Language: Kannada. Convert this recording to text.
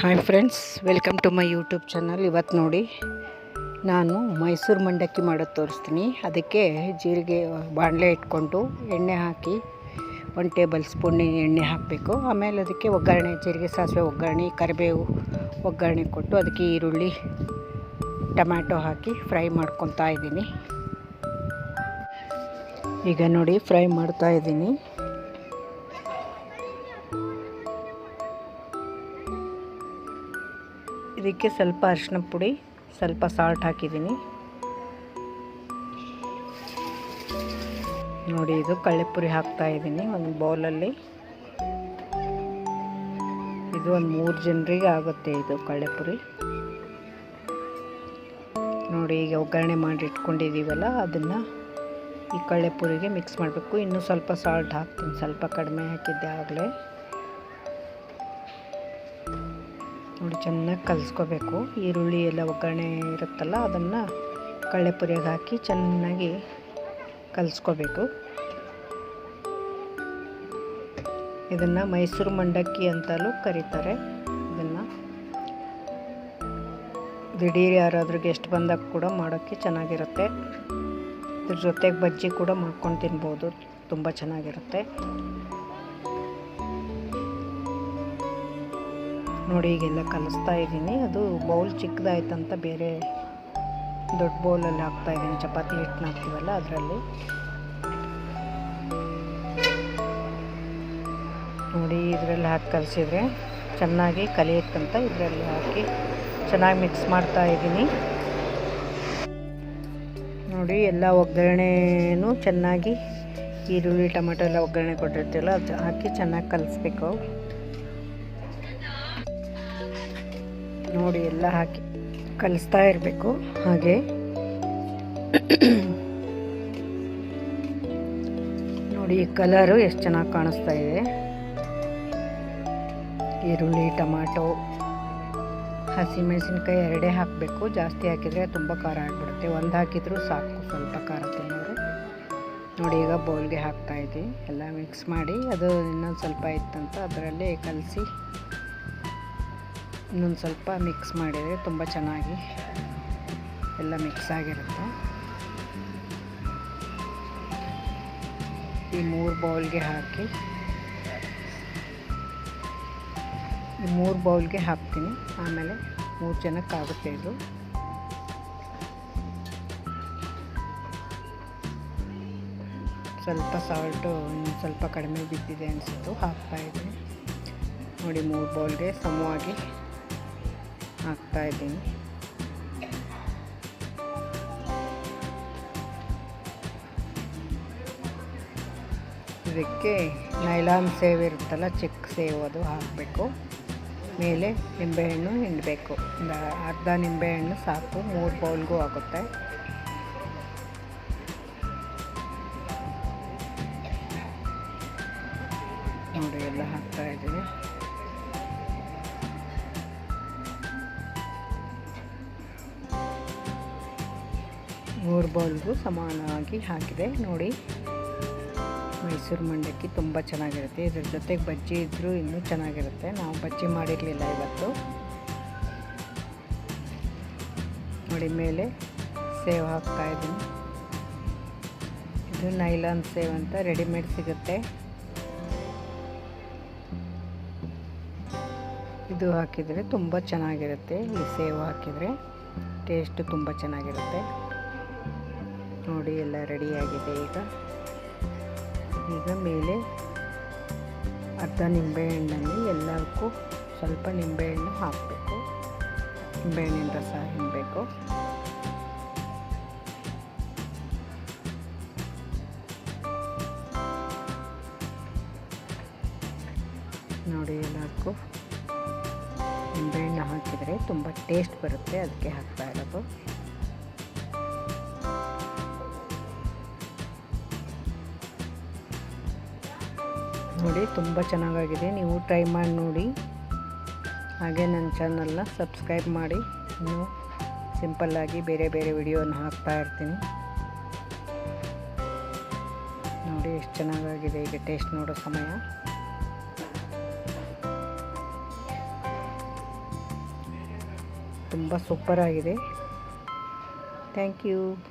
Hi friends, welcome to my YouTube channel. ಇವತ್ತು ನೋಡಿ, ನಾನು ಮೈಸೂರು ಮಂಡಕ್ಕಿ ಮಾಡೋದು ತೋರಿಸ್ತೀನಿ. ಅದಕ್ಕೆ ಜೀರಿಗೆ ಬಾಣಲೆ ಇಟ್ಕೊಂಡು ಎಣ್ಣೆ ಹಾಕಿ ಒನ್ ಟೇಬಲ್ ಸ್ಪೂನ್ ಎಣ್ಣೆ ಹಾಕಬೇಕು. ಆಮೇಲೆ ಅದಕ್ಕೆ ಒಗ್ಗರಣೆ, ಜೀರಿಗೆ ಸಾಸಿವೆ ಒಗ್ಗರಣೆ, ಕರಿಬೇವು ಒಗ್ಗರಣೆ ಕೊಟ್ಟು ಅದಕ್ಕೆ ಈರುಳ್ಳಿ, ಟೊಮ್ಯಾಟೊ ಹಾಕಿ ಫ್ರೈ ಮಾಡ್ಕೊತಾ ಇದ್ದೀನಿ. ಈಗ ನೋಡಿ, ಫ್ರೈ ಮಾಡ್ತಾ ಇದ್ದೀನಿ. ಇದಕ್ಕೆ ಸ್ವಲ್ಪ ಅರಿಶಿನ ಪುಡಿ, ಸ್ವಲ್ಪ ಸಾಲ್ಟ್ ಹಾಕಿದ್ದೀನಿ. ನೋಡಿ, ಇದು ಕಳ್ಳೆಪುರಿ ಹಾಕ್ತಾ ಇದ್ದೀನಿ ಒಂದು ಬೌಲಲ್ಲಿ ಇದು ಒಂದು ಮೂರು ಜನರಿಗೆ ಆಗುತ್ತೆ ಇದು ಕಳ್ಳೆಪುರಿ ನೋಡಿ, ಈಗ ಒಗ್ಗರಣೆ ಮಾಡಿ ಇಟ್ಕೊಂಡಿದ್ದೀವಲ್ಲ, ಅದನ್ನು ಈ ಕಳ್ಳೆಪುರಿಗೆ ಮಿಕ್ಸ್ ಮಾಡಬೇಕು. ಇನ್ನೂ ಸ್ವಲ್ಪ ಸಾಲ್ಟ್ ಹಾಕ್ತೀನಿ, ಸ್ವಲ್ಪ ಕಡಿಮೆ ಹಾಕಿದ್ದೆ ಆಗಲೇ. ನೋಡಿ, ಚೆನ್ನಾಗಿ ಕಲಿಸ್ಕೋಬೇಕು. ಈರುಳ್ಳಿ ಎಲ್ಲ ಒಗ್ಗರಣೆ ಇರುತ್ತಲ್ಲ, ಅದನ್ನು ಕಳ್ಳೆಪುರಿಯಾಗಿ ಹಾಕಿ ಚೆನ್ನಾಗಿ ಕಲಿಸ್ಕೋಬೇಕು. ಇದನ್ನು ಮೈಸೂರು ಮಂಡಕ್ಕಿ ಅಂತಲೂ ಕರೀತಾರೆ. ಇದನ್ನು ದಿಢೀರ್ ಯಾರಾದ್ರೂ ಗೆಸ್ಟ್ ಬಂದಾಗ ಕೂಡ ಮಾಡೋಕ್ಕೆ ಚೆನ್ನಾಗಿರುತ್ತೆ. ಇದ್ರ ಜೊತೆಗೆ ಬಜ್ಜಿ ಕೂಡ ಮಾಡ್ಕೊಂಡು ತಿನ್ಬೋದು, ತುಂಬ ಚೆನ್ನಾಗಿರುತ್ತೆ. ನೋಡಿ ಈಗೆಲ್ಲ ಕಲಿಸ್ತಾ ಇದ್ದೀನಿ. ಅದು ಬೌಲ್ ಚಿಕ್ಕದಾಯ್ತಂತ ಬೇರೆ ದೊಡ್ಡ ಬೌಲಲ್ಲಿ ಹಾಕ್ತಾ ಇದ್ದೀನಿ. ಚಪಾತಿ ಹಿಟ್ಟನ್ನ ಹಾಕ್ತೀವಲ್ಲ ಅದರಲ್ಲಿ. ನೋಡಿ ಇದರಲ್ಲಿ ಹಾಕಿ ಕಲಿಸಿದ್ರೆ ಚೆನ್ನಾಗಿ ಕಲಿಯುತ್ತಂತ ಇದರಲ್ಲಿ ಹಾಕಿ ಚೆನ್ನಾಗಿ ಮಿಕ್ಸ್ ಮಾಡ್ತಾ ಇದ್ದೀನಿ. ನೋಡಿ ಎಲ್ಲ ಒಗ್ಗರಣೆನೂ ಚೆನ್ನಾಗಿ ಈರುಳ್ಳಿ, ಟೊಮೆಟೊ ಎಲ್ಲ ಒಗ್ಗರಣೆ ಕೊಟ್ಟಿರ್ತೀವಲ್ಲ, ಅದು ಹಾಕಿ ಚೆನ್ನಾಗಿ ಕಲಿಸ್ಬೇಕು. ನೋಡಿ ಎಲ್ಲ ಹಾಕಿ ಕಲಿಸ್ತಾ ಇರಬೇಕು. ಹಾಗೆ. ನೋಡಿ ಈ ಕಲರು ಎಷ್ಟು ಚೆನ್ನಾಗಿ ಕಾಣಿಸ್ತಾ ಇದೆ. ಈರುಳ್ಳಿ, ಟೊಮಾಟೊ, ಹಸಿಮೆಣಸಿನ್ಕಾಯಿ ಎರಡೇ ಹಾಕಬೇಕು. ಜಾಸ್ತಿ ಹಾಕಿದರೆ ತುಂಬ ಖಾರ ಆಗಿಬಿಡುತ್ತೆ. ಒಂದು ಹಾಕಿದರೂ ಸಾಕು ಸ್ವಲ್ಪ ಖಾರ ತಿನ್ನೋರು. ನೋಡಿ ಈಗ ಬೌಲ್ಗೆ ಹಾಕ್ತಾ ಇದ್ದೀವಿ ಎಲ್ಲ ಮಿಕ್ಸ್ ಮಾಡಿ ಅದು ಇನ್ನೊಂದು ಸ್ವಲ್ಪ ಇತ್ತಂತ ಅದರಲ್ಲಿ ಕಲಸಿ ಇನ್ನೊಂದು ಸ್ವಲ್ಪ ಮಿಕ್ಸ್ ಮಾಡಿದರೆ ತುಂಬ ಚೆನ್ನಾಗಿ ಎಲ್ಲ ಮಿಕ್ಸ್ ಆಗಿರುತ್ತೆ. ಈ ಮೂರು ಬೌಲ್ಗೆ ಹಾಕಿ, ಈ ಮೂರು ಬೌಲ್ಗೆ ಹಾಕ್ತೀನಿ. ಆಮೇಲೆ ಮೂರು ಜನಕ್ಕಾಗುತ್ತೆ ಇದು. ಸ್ವಲ್ಪ ಸಾಲ್ಟು ಇನ್ನು ಸ್ವಲ್ಪ ಕಡಿಮೆ ಬಿದ್ದಿದೆ ಅನಿಸಿತ್ತು ಹಾಕ್ತಾಯಿದ್ದೀನಿ ನೋಡಿ ಮೂರು ಬೌಲ್ಗೆ ಸಮವಾಗಿ ಹಾಕ್ತಾ ಇದ್ದೀನಿ ಇದಕ್ಕೆ ನೈಲಾನ್ ಸೇವಿರುತ್ತಲ್ಲ ಚಿಕ್ಕ ಸೇವ್ ಅದು ಹಾಕಬೇಕು. ಮೇಲೆ ನಿಂಬೆಹಣ್ಣು ಹಿಂಡಬೇಕು. ಒಂದು ಅರ್ಧ ನಿಂಬೆಹಣ್ಣು ಸಾಕು, ಮೂರು ಬೌಲ್ಗೂ ಆಗುತ್ತೆ. ನೋಡಿ, ಎಲ್ಲ ಹಾಕ್ತಾ ಇದ್ದೀನಿ ಮೂರು ಬೌಲ್ಗೂ ಸಮಾನವಾಗಿ ಹಾಕಿದೆ. ನೋಡಿ, ಮೈಸೂರು ಮಂಡಕ್ಕಿ ತುಂಬ ಚೆನ್ನಾಗಿರುತ್ತೆ. ಇದ್ರ ಜೊತೆಗೆ ಬಜ್ಜಿ ಇದ್ದರೂ ಇನ್ನೂ ಚೆನ್ನಾಗಿರುತ್ತೆ. ನಾವು ಬಜ್ಜಿ ಮಾಡಿರಲಿಲ್ಲ ಇವತ್ತು. ನೋಡಿ, ಮೇಲೆ ಸೇವ್ ಹಾಕ್ತಾ ಇದ್ದೀನಿ. ಇದು ನೈಲಾನ್ ಸೇವ್ ಅಂತ ರೆಡಿಮೇಡ್ ಸಿಗುತ್ತೆ. ಇದು ಹಾಕಿದರೆ ತುಂಬ ಚೆನ್ನಾಗಿರುತ್ತೆ. ಈ ಸೇವ್ ಹಾಕಿದರೆ ಟೇಸ್ಟು ತುಂಬ ಚೆನ್ನಾಗಿರುತ್ತೆ. ನೋಡಿ, ಎಲ್ಲ ರೆಡಿಯಾಗಿದೆ ಈಗ. ಈಗ ಮೇಲೆ ಅರ್ಧ ನಿಂಬೆಹಣ್ಣಲ್ಲಿ ಎಲ್ಲದಕ್ಕೂ ಸ್ವಲ್ಪ ನಿಂಬೆಹಣ್ಣು ಹಾಕಬೇಕು. ನಿಂಬೆಹಣ್ಣಿನ ರಸ ಹಿಂಬೇಕು ನೋಡಿ, ಎಲ್ಲದಕ್ಕೂ ನಿಂಬೆಹಣ್ಣು ಹಾಕಿದರೆ ತುಂಬ ಟೇಸ್ಟ್ ಬರುತ್ತೆ. ಅದಕ್ಕೆ ಹಾಕ್ತಾ ಇರೋದು. ನೋಡಿ, ತುಂಬ ಚೆನ್ನಾಗಾಗಿದೆ. ನೀವು ಟ್ರೈ ಮಾಡಿ ನೋಡಿ. ಹಾಗೆ ನನ್ನ ಚಾನಲ್ನ ಸಬ್ಸ್ಕ್ರೈಬ್ ಮಾಡಿ. ಇನ್ನು ಸಿಂಪಲ್ಲಾಗಿ ಬೇರೆ ಬೇರೆ ವಿಡಿಯೋನ ಹಾಕ್ತಾ ಇರ್ತೀನಿ. ನೋಡಿ, ಎಷ್ಟು ಚೆನ್ನಾಗಾಗಿದೆ. ಈಗ ಟೇಸ್ಟ್ ನೋಡೋ ಸಮಯ. ತುಂಬ ಸೂಪರಾಗಿದೆ ಥ್ಯಾಂಕ್ ಯು